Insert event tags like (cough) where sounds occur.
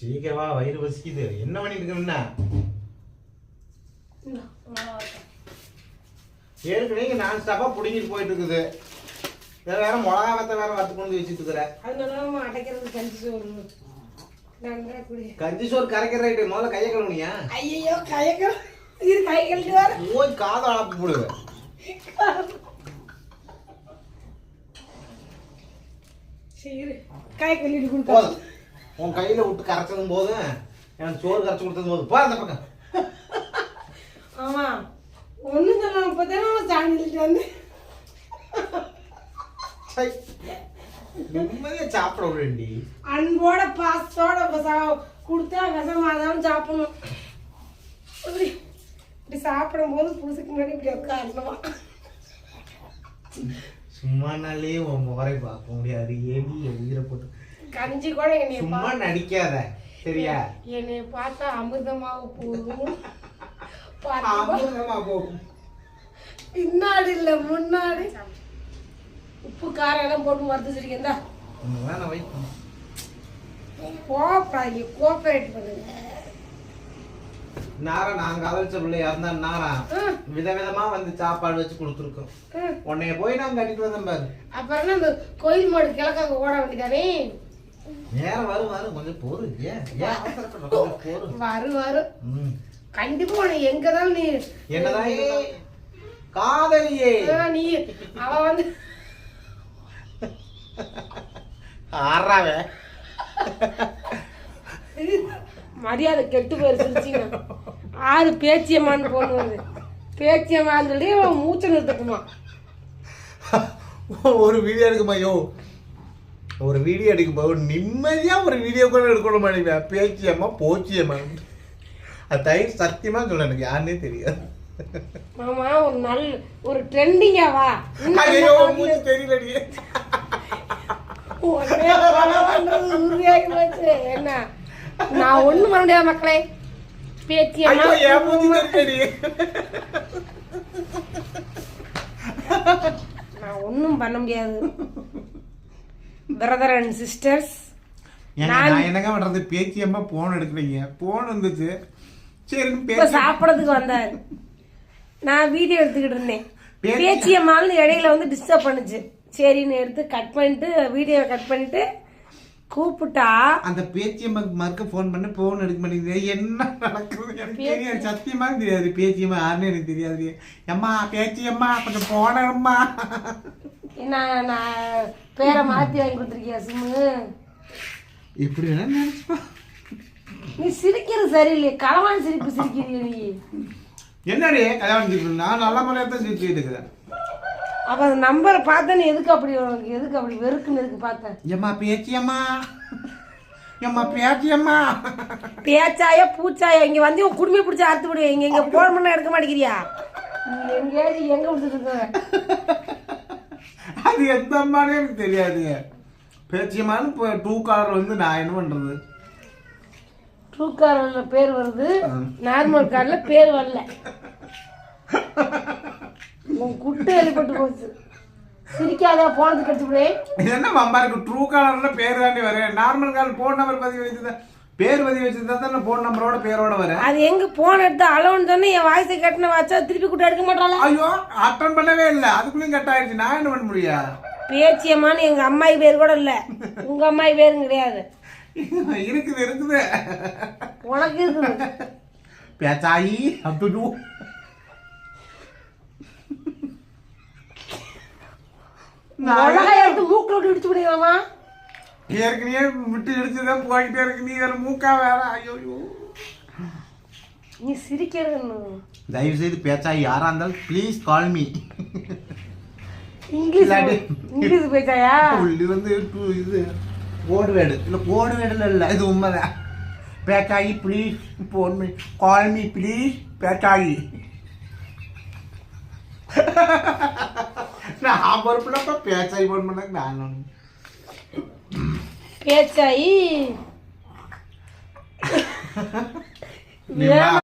சீக்கிரமா வயிறு பசிக்குது. என்ன பண்ணிட்டு இருக்கணும்னா. ஏற்கனவே நான் ஸ்டாப்பா புடிங்கிட்டு போயிட்டு இருக்குது. வேற வேற மிளகா வத்த வேற வத்து கொண்டு வச்சுட்டு இருக்கிற. அதனால அடைக்கிறது கஞ்சி சோறு கரைக்கிற ரைட்டு முதல்ல கையை கழுவுனியா? ஐயோ கயக்கம் இது கை கழிட்டு வர போய் காதை அளப்பு போடுவேன் சரி கை கழிட்டு கொடுத்தா. போதும். உன் கையில விட்டு கரைச்சதும் போதும் எனக்கு சோறு கரைச்சு கொடுத்ததும் போதும் போ அந்த பக்கம். ஆமா. ஒண்ணும் சொல்லாம இப்பதானே சாண்டிட்டு வந்து. நிம்மதியா சாப்பிட விடுண்டி அன்போட பாசத்தோட கொடுத்தா விஷமாதான் சாப்பிடணும். இப்படி இப்படி சாப்பிடும்போது புதுசுக்கு முன்னாடி இப்படி உட்காரணுமா? சும்மானாலே உன் முகரை பார்க்க முடியாது. ஏடி என் உயிரை போட்டு கஞ்சி கூட என்னைய சும்மா நடிக்காத சரியா? என்னைய பார்த்தா அமிர்தமாக போகும் பார்த்தா அமிர்தமா போகும். பின்னாடி இல்ல முன்னாடி. உப்பு காரம் எல்லாம் போட்டு மறுத்து வச்சிருக்கேன் ஒண்ணு வேணா வை கோப்படாங்க கோஆபரேட் பண்ணுங்க. நாரா நாங்க அழைச்ச பிள்ளையா இருந்தா நாரா. விதவிதமா வந்து சாப்பாடு வச்சு கொடுத்துருக்கோம். உன்னைய போய் நான் கட்டிட்டு வந்தேன் பாரு. அப்புறம் இந்த கோயில் மாடு கிழக்க அங்க ஓட வேண்டியதானே? நேரம் வரும் வரும். கொஞ்சம் போரு ஏன்? ஏன் அவசரப்படுற? கொஞ்சம் போரு வரும் வரும். ம். கண்டிப்பா எங்கதான் நீ என்னதான் காதலியே. நீ. அவ வந்து ஆறாவே. மரியாதை கெட்டு போயிருச்சுங்க ஆறு பேச்சியம்மான்னு போன வருது. பேச்சியம்மான்னு சொல்லி அவன் மூச்சை நிறுத்தட்டுமா ஒரு வீடியோ எடுக்குமா? யோ ஒரு வீடியோ எடுக்கும்போ நிம்மதியா ஒரு வீடியோ கூட எடுக்கணும் மாட்டேங்க பேச்சியம்மா போச்சியம்மா. அது தயிர் சத்தியமா சொல்ல எனக்கு யாருன்னே தெரியாது. மாமா ஒரு நல்ல ஒரு ட்ரெண்டிங்கா வா. ஐயோ மூச்சு தெரியலடி. என்ன? நான் ஒண்ணும் பண்ண முடியாது மக்களே. பேச்சியம்மா நான் ஒண்ணும் பண்ண முடியாது. பிரதர் அண்ட் சிஸ்டர்ஸ் நான் என்னங்க பண்றது? பேச்சியம்மா போன் எடுக்கிறீங்க. போன் வந்துச்சு. சரி சாப்பிடறதுக்கு வந்தாரு நான் வீடியோ எடுத்துக்கிட்டு இருந்தேன். பேச்சி- பேச்சியம்மாள்னு இடையில வந்து டிஸ்டர்ப் பண்ணுச்சு. சரின்னு எடுத்து கட் பண்ணிட்டு வீடியோ கட் பண்ணிட்டு கூப்பிட்டா அந்த பேச்சியம்மாக்கு மறுக்க ஃபோன் பண்ண போன் எடுக்க மாட்டேங்குது. என்ன நடக்குது? எனக்கு தெரியாது. சத்தியமா தெரியாது. பேச்சியம்மா யாருன்னு எனக்கு தெரியாது. அம்மா பேச்சியம்மா கொஞ்சம் போனம்மா என்ன நான் பேரை மாத்தி வாங்கி கொடுத்துருக்கியா சிம்மு? எப்படி வேணா நினைச்சுப்பா. நீ சிரிக்கிறது சரியில்லையே களவான் சிரிப்பு சிரிக்கிறீங்க நீ. என்னடி கல்யாணம் செய்யணும் நான் நல்ல முறையாக தான் சிரிச்சுட்டு இருக்கிறேன். அப்ப அந்த நம்பரை பார்த்தா நீ எதுக்கு அப்படி உனக்கு எதுக்கு அப்படி வெறுக்குன்னு எதுக்கு பார்த்தேன் எம்மா பேச்சியம்மா எம்மா? பேச்சியம்மா பேச்சாயா பூச்சாயா? இங்க வந்து உன் குடுமையை பிடிச்சி அறுத்து விடுவேன் இங்க இங்க போன் பண்ண எடுக்க மாட்டேங்கிறியா? (laughs) எங்கேயாவது எங்க விடுத்துட்டு இருக்க அது எந்த அம்மானே எனக்கு தெரியாதுங்க. பேச்சியம்மான்னு இப்போ டூ காலர் வந்து நான் என்ன பண்றது? ட்ரூ கார்ல பேர் வருது. நார்மல் கார்ல பேர் வரல. உன் குட்டு வெளிப்பட்டு போச்சு. சிரிக்காதா போனது கடிச்சு என்ன மம்பா இருக்கு? ட்ரூ காலர்ல பேர் தாண்டி வரேன் நார்மல் கால் போன் நம்பர் பதிவு வச்சிருந்தா பேர் பதிவு வச்சிருந்தா தான் போன் நம்பரோட பேரோட வரேன். அது எங்க போன் எடுத்து அளவுன்னு சொன்னா என் வாய்ஸை கட்டின வச்சா திருப்பி கூட்ட எடுக்க மாட்டாளா? ஐயோ அட்டன் பண்ணவே இல்லை. அதுக்குள்ளேயும் கட் ஆயிடுச்சு. நான் என்ன பண்ண முடியா? பேச்சியம்மான்னு எங்க அம்மாயி பேர் கூட இல்ல. உங்க அம்மாயி பேரும் கிடையாது. இருக்குது இருக்குது. உனக்கு இருக்குது. பேச்சாயி எடுத்து மூக்குல விட்டு இடிச்சு விடுங்களாமா ஏற்கனவே விட்டு இடிச்சுதான் போய்கிட்டே இருக்கு. நீ வேற மூக்கா வேற. ஐயோ நீ சிரிக்கிறது தயவு செய்து பேச்சாயி யாரா இருந்தாலும் please call me English English பேச்சாயா? இது வந்து டு- இது கோடு வேடு இல்லை கோடு வேடுல இல்லை இது உண்மைதான். Pechayi please phone me call me please Pechayi. நான் பொறுப்புலப்ப பேச்சாயி போன் பண்ணக்கு நான் பேச்சாயி நீ வா.